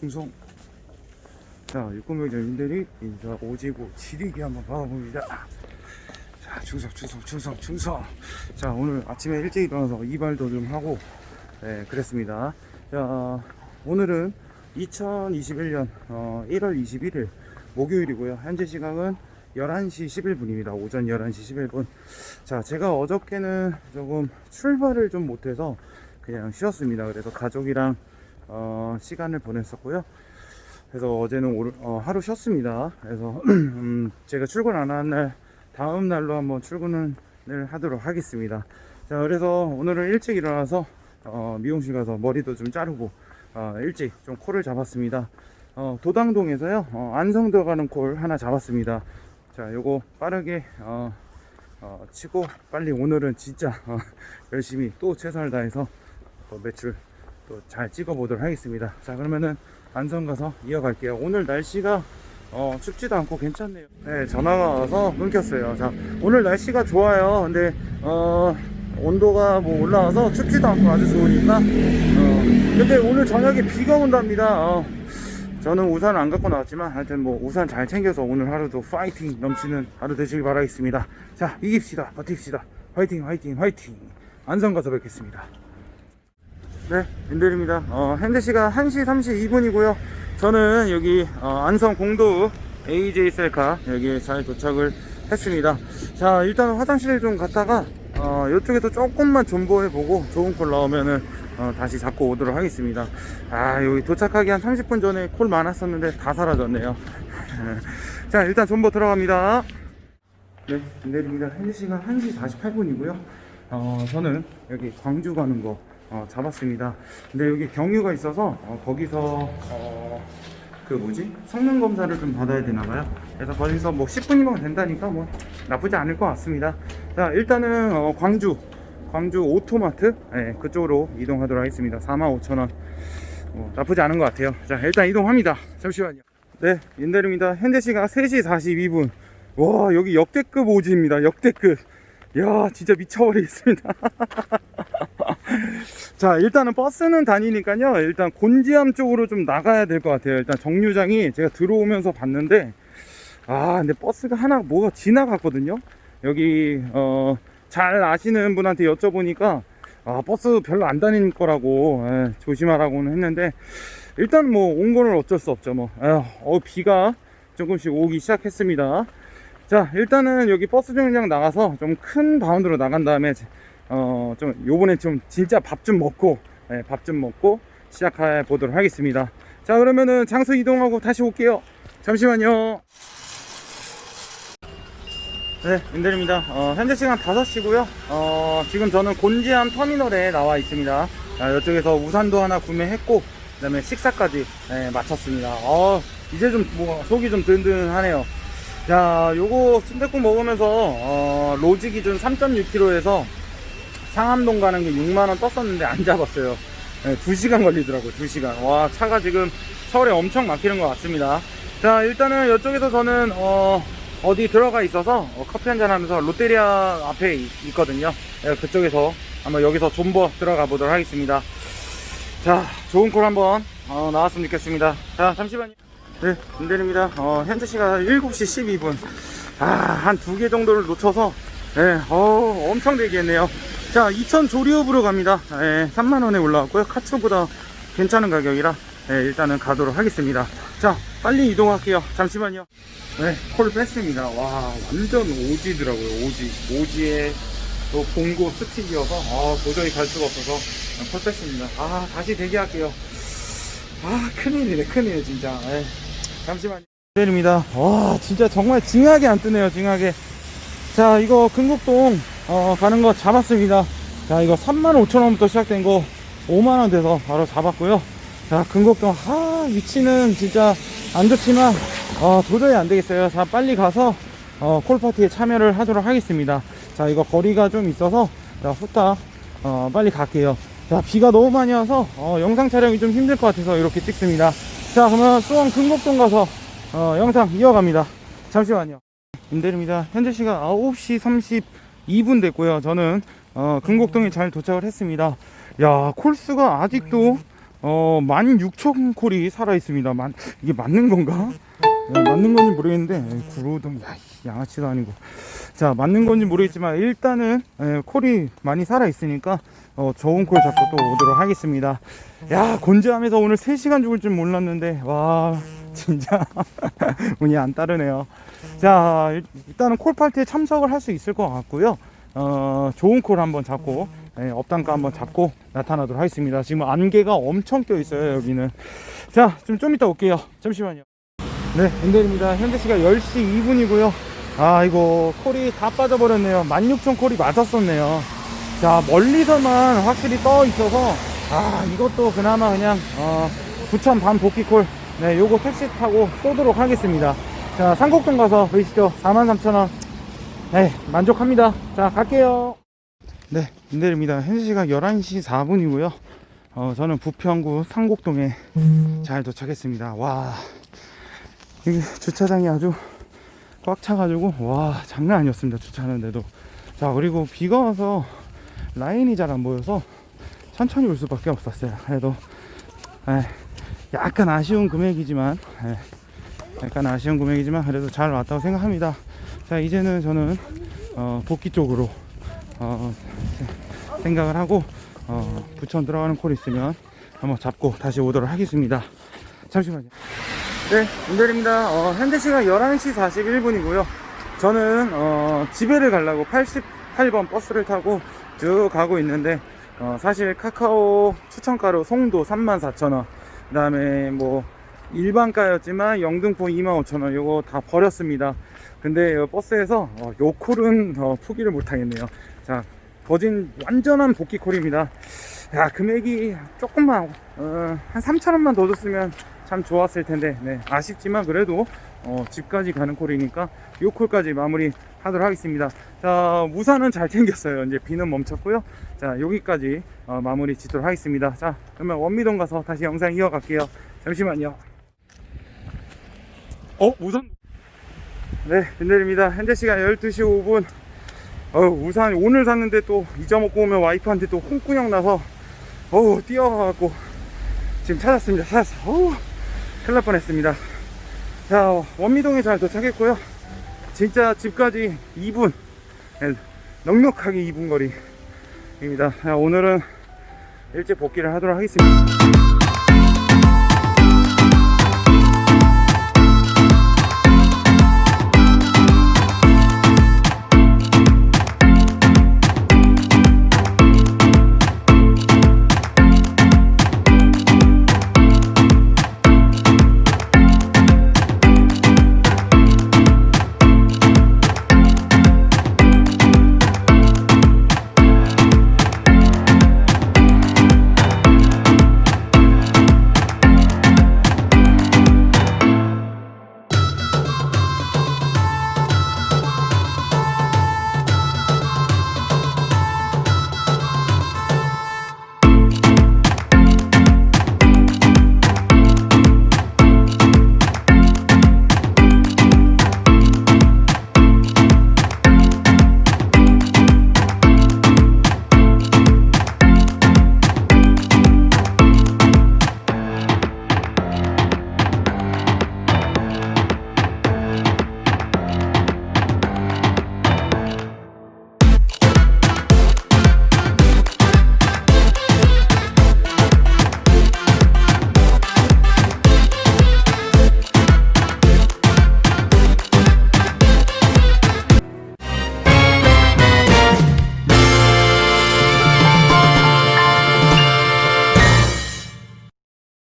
충성. 자, 육군병장 윤대리 인사 오지고 지리기 한번 봐봅니다. 자, 충성, 충성, 충성, 충성. 자, 오늘 아침에 일찍 일어나서 이발도 좀 하고, 네, 그랬습니다. 자, 오늘은 2021년 어, 1월 21일 목요일이고요. 현재 시각은 11시 11분입니다. 오전 11시 11분. 자, 제가 어저께는 조금 출발을 좀 못해서 그냥 쉬었습니다. 그래서 가족이랑 어, 시간을 보냈었고요. 그래서 어제는 오르- 어, 하루 쉬었습니다. 그래서 음, 제가 출근 안 한 날 다음 날로 한번 출근을 하도록 하겠습니다. 자, 그래서 오늘은 일찍 일어나서 어, 미용실 가서 머리도 좀 자르고 어, 일찍 좀 콜을 잡았습니다. 어, 도당동에서요 어, 안성 들어가는 콜 하나 잡았습니다. 자, 요거 빠르게 어, 어, 치고 빨리 오늘은 진짜 어, 열심히 또 최선을 다해서 또 매출 또 잘 찍어 보도록 하겠습니다. 자, 그러면은 안성 가서 이어갈게요. 오늘 날씨가 어, 춥지도 않고 괜찮네요. 네, 전화가 와서 끊겼어요. 자, 오늘 날씨가 좋아요. 근데 어, 온도가 뭐 올라와서 춥지도 않고 아주 좋으니까. 어, 근데 오늘 저녁에 비가 온답니다. 어, 저는 우산 안 갖고 나왔지만 하여튼 뭐 우산 잘 챙겨서 오늘 하루도 파이팅 넘치는 하루 되시길 바라겠습니다. 자, 이깁시다. 버팁시다. 화이팅, 화이팅, 화이팅. 안성 가서 뵙겠습니다. 네, 윤대리입니다. 어, 현재 시간 1시 32분이고요. 저는 여기 어, 안성 공도 AJ 셀카 여기에 잘 도착을 했습니다. 자, 일단 화장실 좀 갔다가 어, 이쪽에서 조금만 존버해보고 좋은 콜 나오면은 어, 다시 잡고 오도록 하겠습니다. 아, 여기 도착하기 한 30분 전에 콜 많았었는데 다 사라졌네요. 자, 일단 존버 들어갑니다. 네, 윤대리입니다. 현재 시간 1시 48분이고요. 어, 저는 여기 광주 가는 거 어, 잡았습니다. 근데 여기 경유가 있어서 어, 거기서 어, 그 뭐지 성능 검사를 좀 받아야 되나 봐요. 그래서 거기서 뭐 10분이면 된다니까 뭐 나쁘지 않을 것 같습니다. 자 일단은 어, 광주 광주 오토마트 네, 그쪽으로 이동하도록 하겠습니다. 45,000원 어, 나쁘지 않은 것 같아요. 자 일단 이동합니다. 잠시만요. 네 윤대룡입니다. 현재 시각 3시 42분. 와 여기 역대급 오지입니다. 역대급. 야 진짜 미쳐버리겠습니다. 자 일단은 버스는 다니니까요. 일단 곤지암 쪽으로 좀 나가야 될 것 같아요. 일단 정류장이 제가 들어오면서 봤는데 아 근데 버스가 하나 뭐가 지나갔거든요. 여기 어 잘 아시는 분한테 여쭤보니까 아 버스 별로 안 다니는 거라고 예, 조심하라고는 했는데 일단 뭐 온 거는 어쩔 수 없죠 뭐. 에휴, 어 비가 조금씩 오기 시작했습니다 자 일단은 여기 버스 정류장 나가서 좀 큰 바운드로 나간 다음에 어, 좀, 요번에 좀 진짜 밥 좀 먹고, 예, 밥좀 먹고 시작해 보도록 하겠습니다. 자, 그러면은 장소 이동하고 다시 올게요. 잠시만요. 네, 윤대리입니다. 어, 현재 시간 5시고요. 어, 지금 저는 곤지암 터미널에 나와 있습니다. 자, 이쪽에서 우산도 하나 구매했고, 그 다음에 식사까지 예, 마쳤습니다. 어, 이제 좀 뭐, 속이 좀 든든하네요. 자, 요거 순댓국 먹으면서, 어, 로지 기준 3.6kg에서 상암동 가는 게 6만원 떴었는데 안 잡았어요. 네, 2시간 걸리더라고요, 2시간. 와, 차가 지금 서울에 엄청 막히는 것 같습니다. 자, 일단은 이쪽에서 저는, 어, 어디 들어가 있어서 어, 커피 한잔 하면서 롯데리아 앞에 있- 있거든요. 네, 그쪽에서 한번 여기서 존버 들어가 보도록 하겠습니다. 자, 좋은 콜 한번 어, 나왔으면 좋겠습니다. 자, 잠시만요. 네, 김대리입니다. 어, 현재 시간 7시 12분. 아, 한 두 개 정도를 놓쳐서, 네, 어, 엄청 대기했네요. 자, 2000 조리업으로 갑니다. 예, 3만원에 올라왔고요. 카츠보다 괜찮은 가격이라, 예, 일단은 가도록 하겠습니다. 자, 빨리 이동할게요. 잠시만요. 네, 콜 뺐습니다. 와, 완전 오지더라고요. 오지. 오지에 또 봉고 스틱이어서, 아, 도저히 갈 수가 없어서 콜 뺐습니다. 아, 다시 대기할게요. 아, 큰일이네, 큰일, 진짜. 예. 잠시만요. 입니다 와, 진짜 정말 징하게 안 뜨네요, 징하게. 자, 이거 금곡동 어, 가는 거 잡았습니다. 자, 이거 35,000원부터 시작된 거 5만원 돼서 바로 잡았고요. 자, 금곡동, 하, 위치는 진짜 안 좋지만, 어, 도저히 안 되겠어요. 자, 빨리 가서, 어, 콜파티에 참여를 하도록 하겠습니다. 자, 이거 거리가 좀 있어서, 자, 후딱, 어, 빨리 갈게요. 자, 비가 너무 많이 와서, 어, 영상 촬영이 좀 힘들 것 같아서 이렇게 찍습니다. 자, 그러면 수원 금곡동 가서, 어, 영상 이어갑니다. 잠시만요. 임대리입니다. 현재 시간 9시 32분 됐고요. 저는 어, 금곡동에 잘 도착을 했습니다. 야, 콜수가 아직도 어, 16,000 콜이 살아 있습니다. 만, 이게 맞는 건가? 네, 맞는 건지 모르겠는데, 에이, 구로동, 야, 이 양아치도 아니고. 자, 맞는 건지 모르겠지만, 일단은, 에, 콜이 많이 살아 있으니까, 어, 좋은 콜 잡고 또 오도록 하겠습니다. 야, 곤지암에서 오늘 3시간 죽을 줄 몰랐는데, 와, 진짜, 운이 안 따르네요. 자, 일- 일단은 콜 파티에 참석을 할 수 있을 것 같고요. 어, 좋은 콜 한번 잡고, 예, 업단가 한번 잡고 나타나도록 하겠습니다. 지금 안개가 엄청 껴 있어요, 여기는. 자, 좀, 좀 이따 올게요. 잠시만요. 네, 엔델입니다. 현재 시간 10시 2분이고요. 아, 이거 콜이 다 빠져버렸네요. 16,000 콜이 맞았었네요. 자, 멀리서만 확실히 떠 있어서, 아, 이것도 그나마 그냥, 어, 9,000반 복귀 콜. 네, 요거 택시 타고 쏘도록 하겠습니다. 자, 상곡동 가서 보이시죠? 43,000원. 네, 만족합니다. 자, 갈게요. 네, 인델입니다. 현재 시간 11시 4분이고요. 어, 저는 부평구 상곡동에 잘 도착했습니다. 와, 이 주차장이 아주 꽉 차가지고, 와, 장난 아니었습니다. 주차하는데도. 자, 그리고 비가 와서 라인이 잘 안 보여서 천천히 올 수밖에 없었어요. 그래도, 에, 약간 아쉬운 금액이지만, 에, 약간 아쉬운 금액이지만, 그래도 잘 왔다고 생각합니다. 자, 이제는 저는, 어, 복귀 쪽으로, 어, 세- 생각을 하고, 어, 부천 들어가는 콜 있으면 한번 잡고 다시 오도록 하겠습니다. 잠시만요. 네, 은별입니다. 어, 현재 시간 11시 41분이고요. 저는, 어, 집에를 가려고 88번 버스를 타고 쭉 가고 있는데, 어, 사실 카카오 추천가로 송도 34,000원, 그 다음에 뭐, 일반가였지만 영등포 25,000원, 요거 다 버렸습니다. 근데 이 버스에서, 어, 요 콜은 어, 포기를 못 하겠네요. 자, 거진 완전한 복귀 콜입니다. 야, 금액이 조금만, 어, 한 3,000원만 더 줬으면 참 좋았을 텐데, 네, 아쉽지만 그래도, 어, 집까지 가는 콜이니까 요 콜까지 마무리 하도록 하겠습니다. 자, 우산은 잘 챙겼어요. 이제 비는 멈췄고요. 자, 여기까지 어, 마무리 짓도록 하겠습니다. 자, 그러면 원미동 가서 다시 영상 이어갈게요. 잠시만요. 어, 우산? 네, 빈델입니다. 현재 시간 12시 5분. 어, 우산 오늘 샀는데 또 잊어먹고 오면 와이프한테 또 홍구녕 나서 어우 뛰어가갖고 지금 찾았습니다 찾았어 어우 큰일 날 뻔했습니다 자 원미동에 잘 도착했고요. 진짜 집까지 2분 네, 넉넉하게 2분 거리입니다. 자, 오늘은 일찍 복귀를 하도록 하겠습니다